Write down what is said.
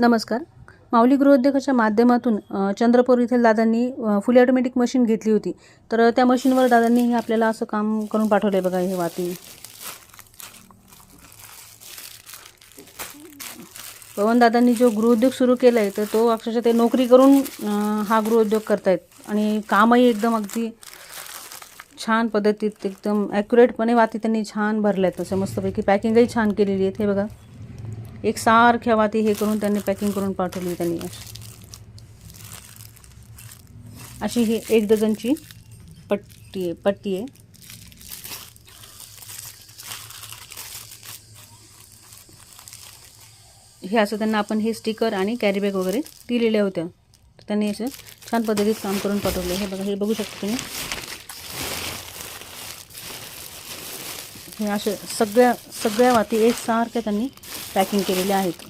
नमस्कार. माऊली गृहोद्योगाच्या माध्यमातून चंद्रपूर येथील दादांनी फुल फुली ऑटोमॅटिक मशीन घेतली होती. तर त्या मशीनवर दादांनी हे आपल्याला असं काम करून पाठवलं आहे बघा हे वाती. पवनदादांनी जो गृहोद्योग सुरू केला आहे तर तो अक्षरशः ते नोकरी करून हा गृहोद्योग करतायत. आणि कामही एकदम अगदी छान पद्धतीत एकदम ॲक्युरेटपणे वाती त्यांनी छान भरल्या आहेत तसं मस्तपैकी पॅकिंगही छान केलेली आहेत हे बघा. एक सारख्या वाती हे करून त्यांनी पॅकिंग करून पाठवली त्यांनी. अशी ही एक डझनची पट्टी आहे पट्टी आहे. हे असं त्यांना आपण हे स्टिकर आणि कॅरीबॅग वगैरे दिलेल्या होत्या. तर त्यांनी असं छान पद्धतीत काम करून पाठवलं. हे बघा हे बघू शकता तुम्ही. हे असे सगळ्या सगळ्या वाती एकसारख्या त्यांनी पॅकिंग केलेले आहेत.